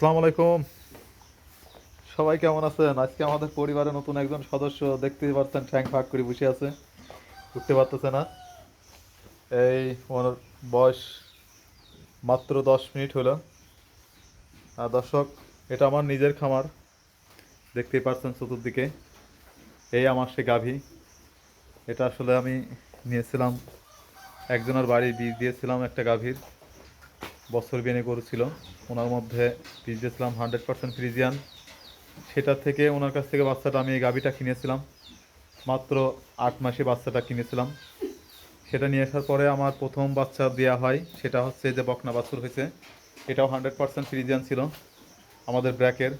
আসসালামু আলাইকুম। সবাই কেমন আছেন? আজকে আমাদের পরিবারে নতুন একজন সদস্য দেখতেই পাচ্ছেন, ঠ্যাং ফাঁক করে বসে আছে। উঠতে পারতেছে না। এই ওনার বয়স মাত্র দশ মিনিট হলো। আর দর্শক, এটা আমার নিজের খামার। দেখতেই পাচ্ছেন চতুর্দিকে। এই আমার সে গাভী। এটা আসলে আমি নিয়েছিলাম, একজনের বাড়ি বীজ দিয়েছিলাম একটা গাভীর। বছর বেনে করেছিল। ওনার মধ্যে দিয়েছিলাম হান্ড্রেড পার্সেন্ট ফ্রিজিয়ান। সেটা থেকে ওনার কাছ থেকে বাচ্চাটা আমি এই গাভীটা কিনেছিলাম। মাত্র আট মাসে বাচ্চাটা কিনেছিলাম। সেটা নিয়ে আসার পরে আমার প্রথম বাচ্চা দেওয়া হয়, সেটা হচ্ছে যে বকনা বাছুর হয়েছে। এটাও হান্ড্রেড পার্সেন্ট ফ্রিজিয়ান ছিল আমাদের ব্র্যাকের।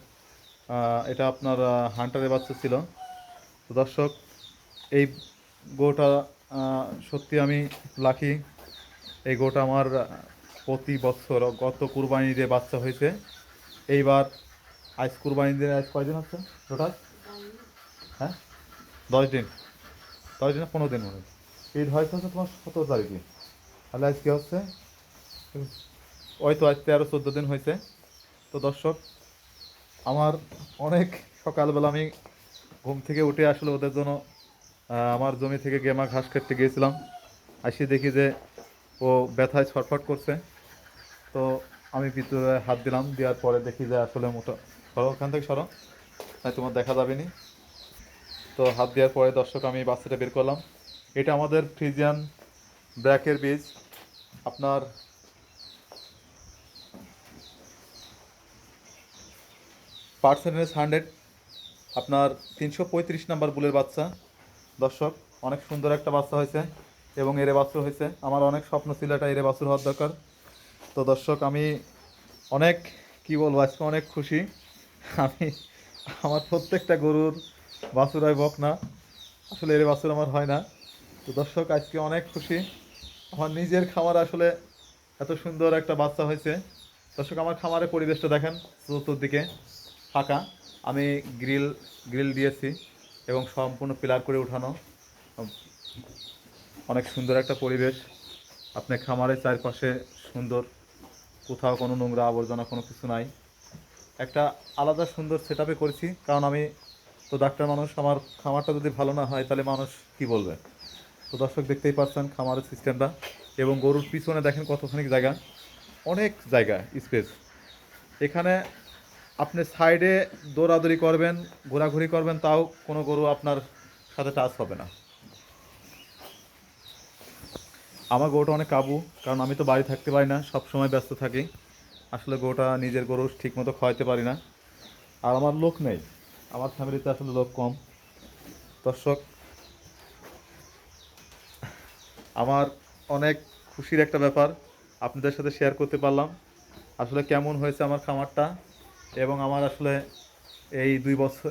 এটা আপনার হান্টারের বাচ্চা ছিল। তো দর্শক, এই গোটা সত্যি আমি লাকি এই গোটা আমার প্রতি বছর গত কুরবানিতে বাচ্চা হয়েছে। এইবার আজ কুরবানিতে আজ কয়দিন হচ্ছে টোটাল হ্যাঁ? দশ দিন। দশ দিন পনেরো দিন মনে। ঈদ হয়েছে হচ্ছে তোমার সতেরো তারিখে। তাহলে আজ কী হচ্ছে ওই তো আজ তেরো, চোদ্দ দিন হয়েছে। তো দর্শক, আমার অনেক সকালবেলা আমি ঘুম থেকে উঠে আসলে ওদের জন্য আমার জমি থেকে গেমা ঘাস কাটতে গিয়েছিলাম। আসি দেখি যে ও ব্যথায় ছটফট করছে। তো আমি ভিতরে হাত দিলাম, দেওয়ার পরে দেখি যে আসলে মোটা সরো, ওখান থেকে সরো। তাই তোমার দেখা যাবে নি তো হাত দেওয়ার পরে দর্শক, আমি বাচ্চাটা বের করলাম। এটা আমাদের ফ্রিজিয়ান ব্র্যাকের বীজ। আপনার পার্সেন্টেজ হান্ড্রেড। আপনার তিনশো পঁয়ত্রিশ নাম্বার বুলের বাচ্চা। দর্শক, অনেক সুন্দর একটা বাচ্চা হয়েছে। এবং এরে বাছুর হয়েছে। আমার অনেক স্বপ্ন ছিল এটা এরে বাছুর হওয়ার দরকার। তো দর্শক, আমি অনেক, কি বলব, আজকে অনেক খুশি। আমি, আমার প্রত্যেকটা গরুর বাছুর হয় বক না। আসলে এর বাছুর আমার হয় না। তো দর্শক, আজকে অনেক খুশি। আমার নিজের খামার আসলে এত সুন্দর একটা বাচ্চা হয়েছে। দর্শক, আমার খামারের পরিবেশটা দেখেন, চতুর্দিকে ফাঁকা। আমি গ্রিল গ্রিল দিয়েছি এবং সম্পূর্ণ পিলার করে উঠানো। অনেক সুন্দর একটা পরিবেশ। আপনি খামারের চারপাশে সুন্দর, কোথাও কোনো নোংরা আবর্জনা কোনো কিছু নাই। একটা আলাদা সুন্দর সেট করেছি, কারণ আমি তো ডাক্তার মানুষ, আমার খামারটা যদি ভালো না হয়, তাহলে মানুষ কি বলবে? তো দর্শক দেখতেই পাচ্ছেন খামারের সিস্টেমটা এবং গরুর পিছনে দেখেন কতখানি জায়গা। অনেক জায়গা স্পেস এখানে আপনি সাইডে দৌড়াদৌড়ি করবেন, ঘোরাঘুরি করবেন, তাও কোনো গরু আপনার সাথে টাচ হবে না। আমার গরুটা অনেক কাবু, কারণ আমি তো বাড়ি থাকতে পারি না সব সময় ব্যস্ত থাকি। আসলে গরুটা নিজের গরু ঠিক মতো খাওয়াইতে পারি না। আর আমার লোক নেই, আমার ফ্যামিলিতে আসলে লোক কম। দর্শক, আমার অনেক খুশির একটা ব্যাপার, আপনাদের সাথে শেয়ার করতে পারলাম। আসলে কেমন হয়েছে আমার খামারটা এবং আমার আসলে এই দুই বছর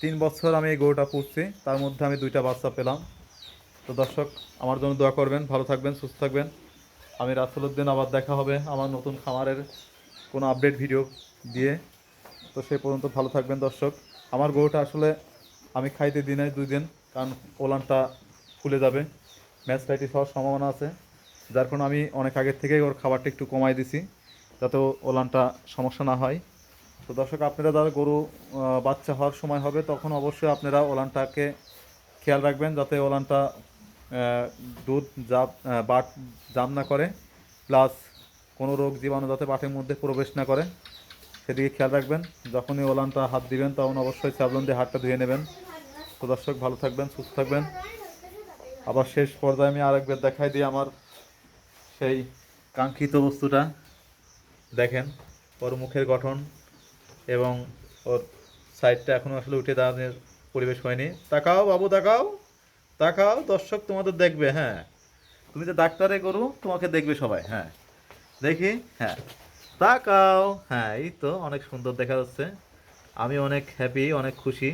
তিন বছর আমি এই গরুটা পুষছি, তার মধ্যে আমি দুইটা বাচ্চা পেলাম। তো দর্শক, আমার জন্য দোয়া করবেন, ভালো থাকবেন, সুস্থ থাকবেন। আমি রাসেলুদ্দিন আবার দেখা হবে আমার নতুন খামারের কোনো আপডেট ভিডিও দিয়ে। তো সেই পর্যন্ত ভালো থাকবেন দর্শক। আমার গরুটা আসলে আমি খাইতে দিই নাই দুই দিন, কারণ ওলানটা ফুলে যাবে ম্যাচটাইটিস হওয়ার সম্ভাবনা আছে। যার কারণে আমি অনেক আগের থেকেই ওর খাবারটা একটু কমাই দিছি, যাতে ওলানটা সমস্যা না হয়। তো দর্শক, আপনারা যারা গরু বাচ্চা হওয়ার সময় হবে, তখন অবশ্যই আপনারা ওলানটাকে খেয়াল রাখবেন, যাতে ওলানটা দুধ জাপ বাট জাম না করে, প্লাস কোনো রোগ জীবাণু যাতে বাটের মধ্যে প্রবেশ না করে, সেদিকে খেয়াল রাখবেন। যখনই ওলানটা হাত দিবেন, তখন অবশ্যই স্যাবলন দিয়ে হাতটা ধুয়ে নেবেন। তো দর্শক, ভালো থাকবেন, সুস্থ থাকবেন। আবার শেষ পর্যায়ে আমি আরেকবার দেখাই দিই আমার সেই কাঙ্ক্ষিত বস্তুটা। দেখেন, ওর মুখের গঠন এবং ওর সাইডটা এখনও আসলে উঠে দাঁড়ানোর পরিবেশ হয়নি। তাকাও বাবু, তাকাও। তাকাও, দর্শক তোমাদের দেখবে হ্যাঁ। তুমি যে ডাক্তারে করো তোমাকে দেখবে সবাই হ্যাঁ। দেখি হ্যাঁ। তাকাও হ্যাঁ এই তো অনেক সুন্দর দেখা যাচ্ছে। আমি অনেক হ্যাপি অনেক খুশি।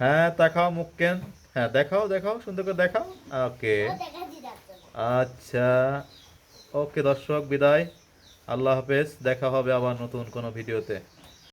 হ্যাঁ তাকাও মুখ কেন। হ্যাঁ দেখাও দেখাও, সুন্দর করে দেখাও। ওকে। আচ্ছা। ওকে, দর্শক, বিদায়। আল্লাহ হাফেজ, দেখা হবে আবার নতুন কোনো ভিডিওতে।